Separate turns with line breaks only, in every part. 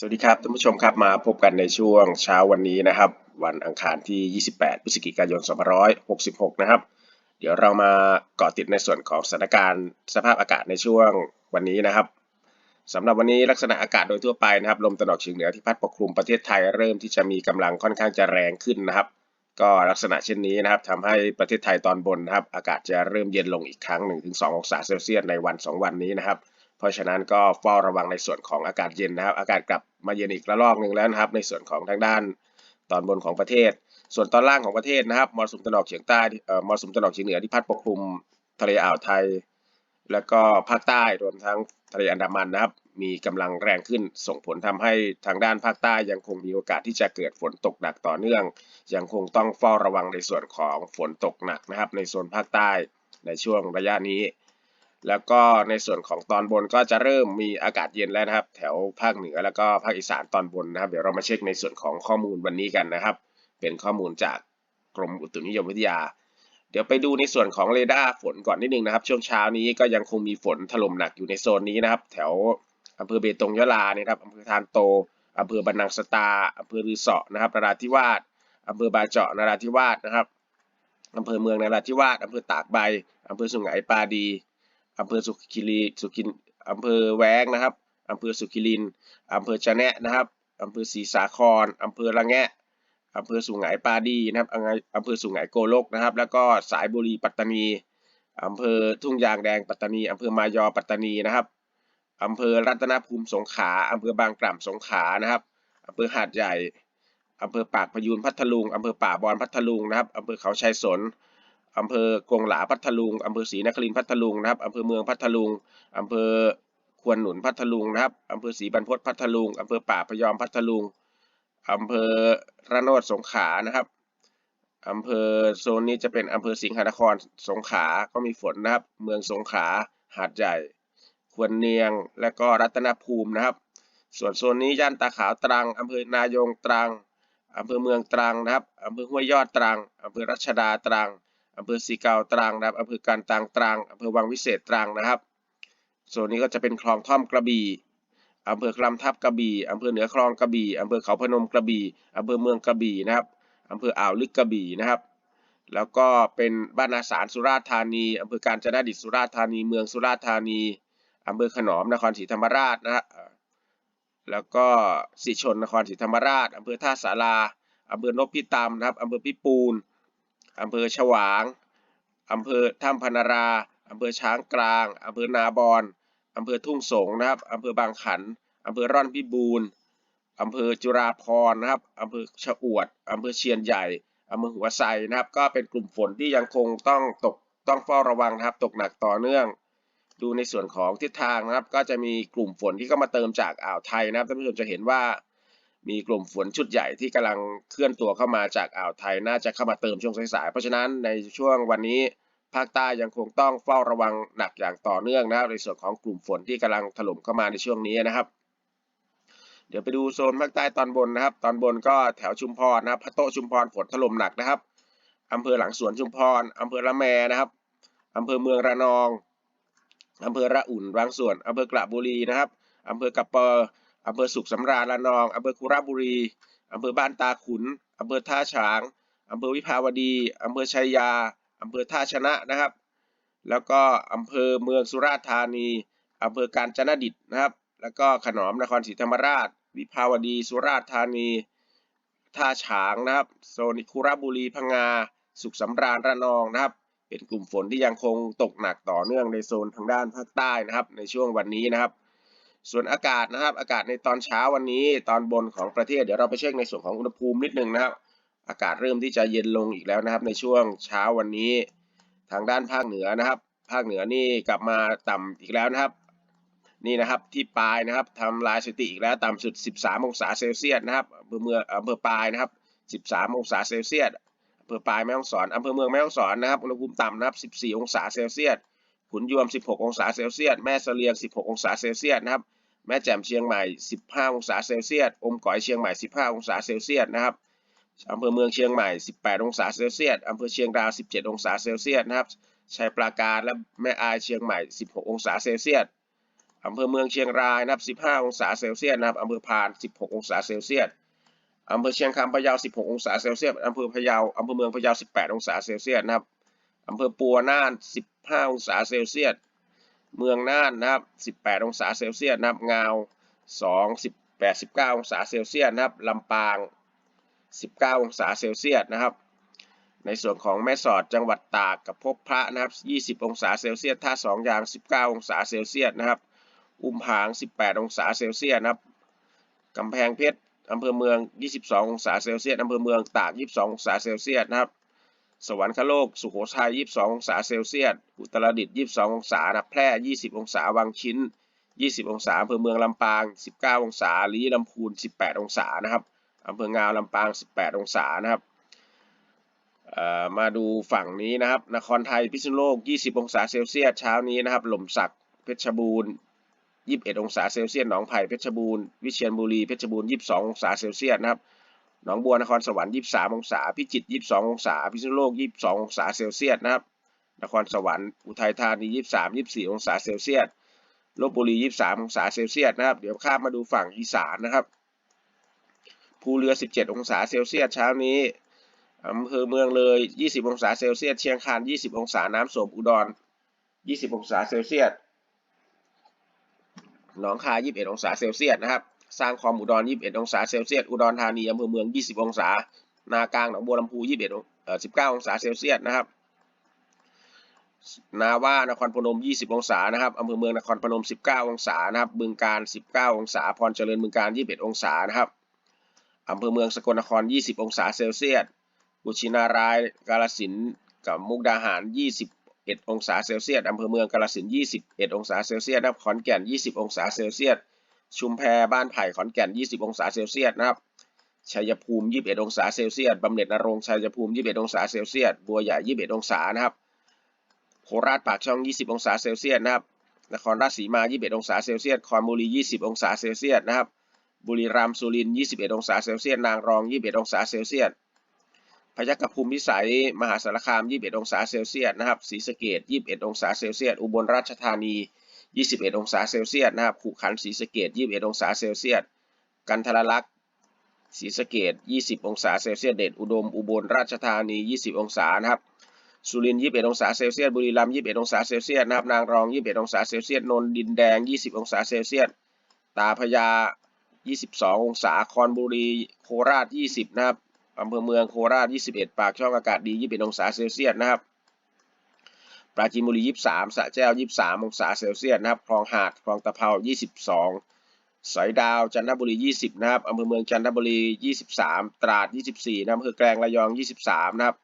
สวัสดีครับท่านผู้ชมครับมาพบกันในช่วงเช้าวันนี้นะครับ วันอังคารที่ 28 พฤศจิกายน 2566 นะครับ เดี๋ยวเรามาเกาะติดในส่วนของสถานการณ์สภาพอากาศในช่วงวันนี้นะครับสำหรับวันนี้ลักษณะอากาศโดยทั่วไปนะครับลมตะวันออกเฉียงเหนือที่พัดปกคลุมประเทศไทยเริ่มที่จะมีกำลังค่อนข้างจะแรงขึ้นนะครับ ก็ลักษณะเช่นนี้นะครับทำให้ประเทศไทยตอนบนนะครับ อากาศจะเริ่มเย็นลงอีกครั้ง 1-2 องศาเซลเซียสในวัน 2 วันนี้นะครับ เพราะฉะนั้นก็เฝ้าระวังในส่วนของอากาศเย็นนะครับ อากาศกลับ มาเย็นอีกระลอกหนึ่งแล้วนะครับ ในส่วนของทางด้านตอนบนของประเทศ ส่วนตอนล่างของประเทศนะครับมรสุมตะวันออกเฉียงใต้มรสุมตะวันออกเฉียงเหนือที่พัดปกคลุมทะเลอ่าวไทย แล้วก็ภาคใต้รวมทั้งทะเลอันดามันนะครับ มีกำลังแรงขึ้นส่งผลทำให้ทางด้านภาคใต้ยังคงมีโอกาสที่จะเกิดฝนตกหนักต่อเนื่อง ยังคงต้องเฝ้าระวังในส่วนของฝนตกหนักนะครับ ในโซนภาคใต้ในช่วงระยะนี้ แล้วก็ในส่วนของตอนบนก็จะเริ่มมีอากาศเย็นแล้วนะครับ แถวภาคเหนือแล้วก็ภาคอีสานตอนบนนะครับ เดี๋ยวเรามาเช็คในส่วนของข้อมูลวันนี้กันนะครับ เป็นข้อมูลจากกรมอุตุนิยมวิทยา เดี๋ยวไปดูในส่วนของเรดาร์ฝนก่อนนิดนึงนะครับ ช่วงเช้านี้ก็ยังคงมีฝนถล่มหนักอยู่ในโซนนี้นะครับ แถวอำเภอเบตงยะลาเนี่ยครับอำเภอทานโตอำเภอบันนังสตาอำเภอรือเสาะนะครับนราธิวาสอำเภอบาเจาะนราธิวาสนะครับอำเภอเมืองนราธิวาสอำเภอตากใบอำเภอสุไหงปาดี อำเภอสุขิรีสุขินอำเภอแวงนะครับอำเภอสุขิรินอำเภอจะแนะนะครับอำเภอศรีสาครอำเภอละแงะอำเภอสุงไหงปาดีนะครับอำเภอสุงไหงโกลกนะครับ แล้วก็สายบุรีปัตตานีอำเภอทุ่งยางแดงปัตตานีอำเภอมายอปัตตานีนะครับอำเภอรัตนภูมิสงขลาอำเภอบางกล่ำสงขลานะครับอำเภอหาดใหญ่อำเภอปากพยูนพัทลุงอำเภอป่าบอนพัทลุงนะครับอำเภอเขาชัยสน อำเภอกงหลาพัทลุงอำเภอศรีนครินทร์พัทลุงนะครับอำเภอเมืองพัทลุงอำเภอควนหนุนพัทลุงนะครับอำเภอศรีบรรพตพัทลุงอำเภอป่าพยอมพัทลุงอำเภอระโนดสงขลานะครับอำเภอโซนนี้จะเป็นอำเภอสิงหนครสงขลาก็มีฝนนะครับ เมืองสงขลาหาดใหญ่ควรเนียงและก็รัตนภูมินะครับ ส่วนโซนนี้ย่านตาขาวตรังอำเภอนายงตรังอำเภอเมืองตรังนะครับอำเภอห้วยยอดตรังอำเภอรัชดาตรัง อำเภอสีเกาตรังนะครับอำเภอการตางตรังอำเภอวังวิเศษตรังนะครับโซนนี้ก็จะเป็นคลองท่อมกระบี่อำเภอคลำทับกระบี่อำเภอเหนือคลองกระบี่อำเภอเขาพนมกระบี่อำเภอเมืองกระบี่นะครับอำเภออ่าวลึกกระบี่นะครับ แล้วก็เป็นบ้านนาสารสุราษฎร์ธานีอำเภอการจนดิตสุราษฎร์ธานี เมืองสุราษฎร์ธานีอำเภอขนอมนครศรีธรรมราชนะฮะแล้วก็สิชนนครศรีธรรมราชอำเภอท่าสาราอำเภอนพิตามนะครับอำเภอพิปูน อำเภอฉวางอำเภอถ้ำพนาราอำเภอช้างกลางอำเภอนาบอนอำเภอทุ่งสงนะครับอำเภอบางขันอำเภอร่อนพิบูรณ์อำเภอจุฬาภรนะครับอำเภอชะอวดอำเภอเชียนใหญ่อำเภอหัวไซนะครับ ก็เป็นกลุ่มฝนที่ยังคงต้องตกต้องเฝ้าระวังนะครับ ตกหนักต่อเนื่อง ดูในส่วนของทิศทางนะครับ ก็จะมีกลุ่มฝนที่เข้ามาเติมจากอ่าวไทยนะครับท่านผู้ชมจะเห็นว่า มีกลุ่มฝนชุดใหญ่ที่กำลังเคลื่อนตัวเข้ามาจากอ่าวไทยน่าจะเข้ามาเติมช่วงสายๆ เพราะฉะนั้นในช่วงวันนี้ภาคใต้ยังคงต้องเฝ้าระวังหนักอย่างต่อเนื่องนะครับในส่วนของกลุ่มฝนที่กำลังถล่มเข้ามาในช่วงนี้นะครับ เดี๋ยวไปดูโซนภาคใต้ตอนบนนะครับ ตอนบนก็แถวชุมพรนะรับพัโตชุมพรฝนถล่มหนักนะครับอำเภอหลังสวนชุมพรอำเภอละแมนะครับอำเภอเมืองระนองอำเภอระอุ่นบางส่วนอำเภอกระบุรีนะครับอำเภอกระเปอร์ อำเภอสุขสำราญระนองอำเภอคุระบุรีอำเภอบ้านตาขุนอำเภอท่าฉางอำเภอวิภาวดีอำเภอชัยยาอำเภอท่าชนะนะครับ แล้วก็อำเภอเมืองสุราษฎร์ธานีอำเภอการจนดิตนะครับ แล้วก็ขนอมนครศรีธรรมราช วิภาวดี สุราษฎร์ธานี ท่าฉางนะครับ โซนคุระบุรีพังงา สุขสำราญระนองนะครับ เป็นกลุ่มฝนที่ยังคงตกหนักต่อเนื่องในโซนทางด้านภาคใต้นะครับ ในช่วงวันนี้นะครับ ส่วนอากาศนะครับ อากาศในตอนเช้าวันนี้ตอนบนของประเทศเดี๋ยวเราไปเช็คในส่วนของอุณหภูมินิดนึงนะครับ อากาศเริ่มที่จะเย็นลงอีกแล้วนะครับ ในช่วงเช้าวันนี้ ทางด้านภาคเหนือนะครับ ภาคเหนือนี่กลับมาต่ำอีกแล้วนะครับ นี่นะครับที่ปลายนะครับทำลายสถิติอีกแล้วต่ำสุด 13 องศาเซลเซียสนะครับอำเภอเมืองอำเภอปลายนะครับ 13 องศาเซลเซียสอำเภอปลายแม่ฮ่องสอนอำเภอเมืองแม่ฮ่องสอนนะครับอุณหภูมิต่ำนะครับ 14 องศาเซลเซียสขุนยวม 16 องศาเซลเซียสแม่เสลียง 16 องศาเซลเซียสนะครับ แม่แจ่มเชียงใหม่ 15 องศาเซลเซียส อมก๋อยเชียงใหม่ 15 องศาเซลเซียสนะครับอำเภอเมืองเชียงใหม่ 18 องศาเซลเซียส อำเภอเชียงดาว 17 องศาเซลเซียสนะครับชัยปราการและแม่อายเชียงใหม่ 16 องศาเซลเซียส อำเภอเมืองเชียงรายนะครับ 15 องศาเซลเซียสนะครับ อำเภอพาน 16 องศาเซลเซียส อำเภอเชียงคำพะเยา 16 องศาเซลเซียส อำเภอพะเยา อำเภอเมืองพะเยา 18 องศาเซลเซียสนะครับ อำเภอปัวน่าน 15 องศาเซลเซียส เมืองน่านนะครับ 18 องศาเซลเซียสนะครับ งาว2 18 19 องศาเซลเซียสนะครับ ลำปาง 19 องศาเซลเซียสนะครับ ในส่วนของแม่สอดจังหวัดตากกับพบพระนะครับ 20 องศาเซลเซียส ท่าสองยาง 19 องศาเซลเซียสนะครับ อุ้มผาง 18 องศาเซลเซียสนะครับ กำแพงเพชรอำเภอเมือง 22 องศาเซลเซียส อำเภอเมืองตาก 22 องศาเซลเซียสนะครับ สวรรคโลก สุโขทัย 22 องศาเซลเซียส อุตรดิตถ์ 22 องศานะแพร่ 20 องศา วังชิ้น 20 องศาอำเภอเมืองลำปาง 19 องศาลีลำพูน 18 องศานะครับอำเภองาวลำปาง 18 องศานะครับมาดูฝั่งนี้นะครับ นครไทย พิษณุโลก 20 องศาเซลเซียส เช้านี้นะครับ หล่มสัก เพชรบูรณ์ 21 องศาเซลเซียส หนองไผ่ เพชรบูรณ์ วิเชียรบุรี เพชรบูรณ์ 22 องศาเซลเซียสนะครับ หนองบัวนครสวรรค์23 องศา พิจิตร22 องศา พิษณุโลก 22 องศาเซลเซียสนะครับ นครสวรรค์อุทัยธานี23 24 องศาเซลเซียสลบบุรี 23 องศาเซลเซียสนะครับ เดี๋ยวข้ามมาดูฝั่งอีสานนะครับ ภูเรือ 17 องศาเซลเซียสเช้านี้อำเภอเมืองเลย 20 องศาเซลเซียส เชียงคาน 20 องศา น้ำโสมอุดร 20 องศาเซลเซียส หนองคาย 21 องศาเซลเซียสนะครับ สร้างคอมอุดร 21 องศาเซลเซียส อุดรธานีอำเภอเมือง 20 องศา นากลางหนองบัวลำพู 21 เอ่อ 19 องศาเซลเซียสนะครับ นาว่านครพนม 20 องศานะครับอำเภอเมืองนครพนม 19 องศานะครับ บึงการ 19 องศา พรเจริญบึงการ 21 องศานะครับอำเภอเมืองสกลนคร 20 องศาเซลเซียส กุชินาราย กาลสินกับมุกดาหาร 21 องศาเซลเซียสอำเภอเมืองกาลสิน 21 องศาเซลเซียสนครขอนแก่น 20 องศาเซลเซียส ชุมแพบ้านไผ่ขอนแก่น 20 องศาเซลเซียสนะครับชัยภูมิ 21 องศาเซลเซียสบำเหน็จนรงชัยภูมิ 21 องศาเซลเซียสบัวใหญ่ 21 องศานะครับโคราชปากช่อง 20 องศาเซลเซียสนะครับนครราชสีมา 21 องศาเซลเซียสคอนบุรี 20 องศาเซลเซียสนะครับบุรีรัมย์สุรินทร์ 21 องศาเซลเซียสนางรอง 21 องศาเซลเซียสพยัคฆภูมิพิสัย มหาสารคาม 21 องศาเซลเซียสนะครับศรีสะเกษ21 องศาเซลเซียสอุบลราชธานี 21 องศาเซลเซียสนะครับขุขันศรีสะเกษ21 องศาเซลเซียส กันทรลักษณ์ศรีสะเกษ20 องศาเซลเซียส เดชอุดม อุบลราชธานี 20 องศานะครับ สุรินทร์21 องศาเซลเซียส บุรีรัมย์21 องศาเซลเซียสนะครับ นางรอง 21 องศาเซลเซียส นนท์ดินแดง 20 องศาเซลเซียส ตาพยา 22 องศา คอนบุรี โคราช 20 นะครับอำเภอเมืองโคราช 21 ปากช่องอากาศดี 21 องศาเซลเซียสนะครับ ปราจีนบุรี 23สระแก้ว 23 องศาเซลเซียสนะครับ คลองหาด คลองตะเภา 22 สอยดาว จันทบุรี 20 นะครับอำเภอเมืองจันทบุรี 23 ตราด 24นะอำเภอแกลงระยอง 23 นะครับ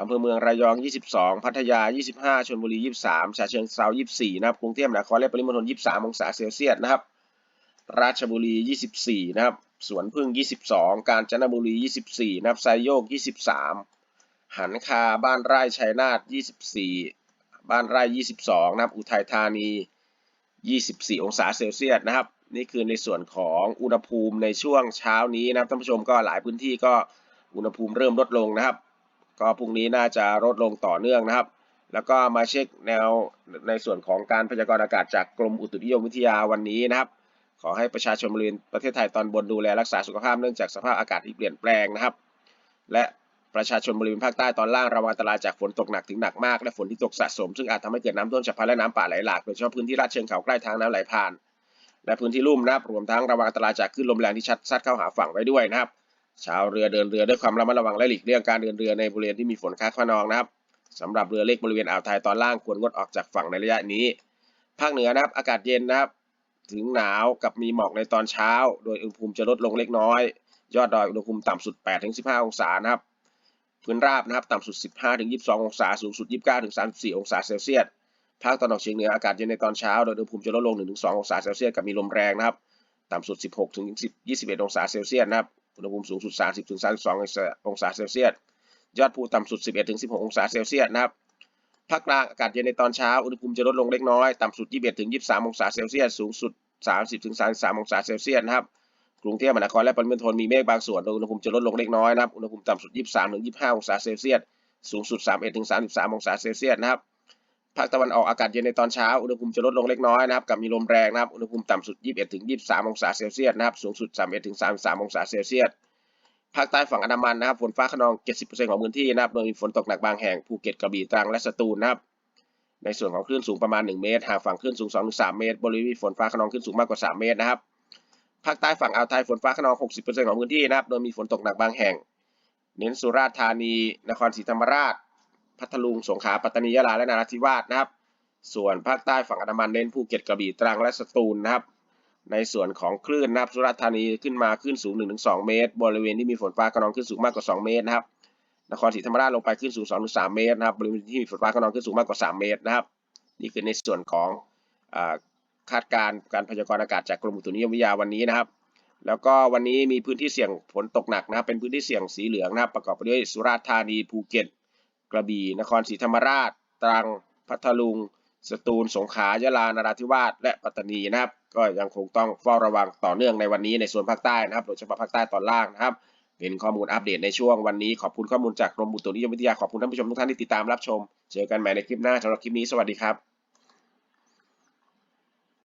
อำเภอเมืองระยอง 22 พัทยา 25 ชลบุรี 23 ฉะเชิงเทรา24 นะครับ กรุงเทพมหานครและปริมณฑล 23 องศาเซลเซียสนะครับ ราชบุรี 24 นะครับ สวนพึ่ง 22 กาญจนบุรี 24 นะครับไซโยก 23 หันคา บ้านไร่ชัยนาท 24 บ้านไร่ 22 นะครับ อุทัยธานี 24 องศาเซลเซียสนะครับ นี่คือในส่วนของอุณหภูมิในช่วงเช้านี้นะครับท่านผู้ชมก็หลายพื้นที่ก็อุณหภูมิเริ่มลดลงนะครับ ก็พรุ่งนี้น่าจะลดลงต่อเนื่องนะครับ แล้วก็มาเช็คแนวในส่วนของการพยากรณ์อากาศจากกรมอุตุนิยมวิทยาวันนี้นะครับ ขอให้ประชาชนบริเวณประเทศไทยตอนบนดูแลรักษาสุขภาพเนื่องจากสภาพอากาศที่เปลี่ยนแปลงนะครับ และ ประชาชนบริเวณภาคใต้ตอนล่างระวังอันตรายจากฝนตกหนักถึงหนักมากและฝนที่ตกสะสม ซึ่งอาจทำให้เกิดน้ำท่วมฉับพลันและน้ำป่าไหลหลากโดยเฉพาะพื้นที่ลาดเชิงเขาใกล้ทางน้ำไหลผ่าน และพื้นที่ลุ่มนะครับรวมทั้งระวังอันตรายจากคลื่นลมแรงที่ชัดซัดเข้าหาฝั่งไว้ด้วยนะครับ ชาวเรือเดินเรือด้วยความระมัดระวังและหลีกเลี่ยงการเดินเรือในบริเวณที่มีฝนฟ้าขนองนะครับสำหรับเรือเล็กบริเวณอ่าวไทยตอนล่างควรงดออกจากฝั่งในระยะนี้ ภาคเหนือนะครับอากาศเย็นนะครับถึงหนาวกับมีหมอกในตอนเช้า โดยอุณหภูมิจะลดลงเล็กน้อย ยอดดอยอุณหภูมิต่ำสุด 8-15 องศานะครับ พื้นราบนะครับ ต่ำสุด 15-22 องศา สูงสุด 29-34 องศาเซลเซียส ภาคตะวันออกเฉียงเหนืออากาศเย็นในตอนเช้า โดยอุณหภูมิจะลดลง 1-2 องศาเซลเซียส กับมีลมแรงนะครับ ต่ำสุด 16-21 องศาเซลเซียสนะครับ อุณหภูมิสูงสุด 30-32 องศาเซลเซียส ยอดภูต่ำสุด 11-16 องศาเซลเซียสนะครับ ภาคกลางอากาศเย็นในตอนเช้า อุณหภูมิจะลดลงเล็กน้อย ต่ำสุด 21-23 องศาเซลเซียส สูงสุด 30-33 องศาเซลเซียสนะครับ กรุงเทพมหานครและปริมณฑลมีเมฆบางส่วนโดยอุณหภูมิจะลดลงเล็กน้อยนะครับอุณหภูมิต่ำสุด 23-25 องศาเซลเซียสสูงสุด 31-33 องศาเซลเซียสนะครับภาคตะวันออกอากาศเย็นในตอนเช้าอุณหภูมิจะลดลงเล็กน้อยนะครับกับมีลมแรงนะครับอุณหภูมิต่ำสุด 21ถึง23 องศาเซลเซียสนะครับสูงสุด 31ถึง33 องศาเซลเซียสภาคใต้ฝั่งอันดามันนะครับฝนฟ้าขนอง 70%ของพื้นที่นะครับโดยมีฝนตกหนักบางแห่งภูเก็ตกระบี่ตรังและสตูลนะครับในส่วนของคลื่นสูงประมาณ 1 เมตรหากฝั่งคลื่นสูง 2-3 เมตร บริเวณฝนฟ้าขนองคลื่นสูงมากกว่า 3 เมตรนะครับ ภาคใต้ฝั่งอ่าวไทยฝนฟ้าขนอง 60%ของพื้นที่นะครับ โดยมีฝนตกหนักบางแห่ง เน้นสุราษฎร์ธานี นครศรีธรรมราช พัทลุง สงขลา ปัตตานียะลา และนราธิวาสนะครับ ส่วนภาคใต้ฝั่งอันดามันเน้นภูเก็ตกระบี่ตรังและสตูลนะครับ ในส่วนของคลื่นนะครับ สุราษฎร์ธานีขึ้นมาคลื่นสูง 1-2 เมตร บริเวณที่มีฝนฟ้าขนองคลื่นสูงมากกว่า 2 เมตรนะครับ นครศรีธรรมราชลงไปคลื่นสูง 2-3 เมตรนะครับ บริเวณที่มีฝนฟ้าขนองคลื่นสูงมากกว่า 3 เมตรนะครับ นี่คือในส่วนของอ คาดการณ์การพยากรณ์อากาศจากกรมอุตุนิยมวิทยาวันนี้นะครับ แล้วก็วันนี้มีพื้นที่เสี่ยงฝนตกหนักนะครับ เป็นพื้นที่เสี่ยงสีเหลืองนะครับประกอบไปด้วยสุราษฎร์ธานีภูเก็ต กระบี่นครศรีธรรมราช ตรังพัทลุง สตูลสงขลายะลานราธิวาสและปัตตานีนะครับ ก็ยังคงต้องเฝ้าระวังต่อเนื่องในวันนี้ในส่วนภาคใต้นะครับโดยเฉพาะภาคใต้ตอนล่างนะครับเป็นข้อมูลอัปเดตในช่วงวันนี้ขอบคุณข้อมูลจากกรมอุตุนิยมวิทยาขอบคุณท่านผู้ชมทุกท่านที่ติดตามรับชม เจอกันใหม่ในคลิปหน้าสำหรับคลิปนี้สวัสดีครับ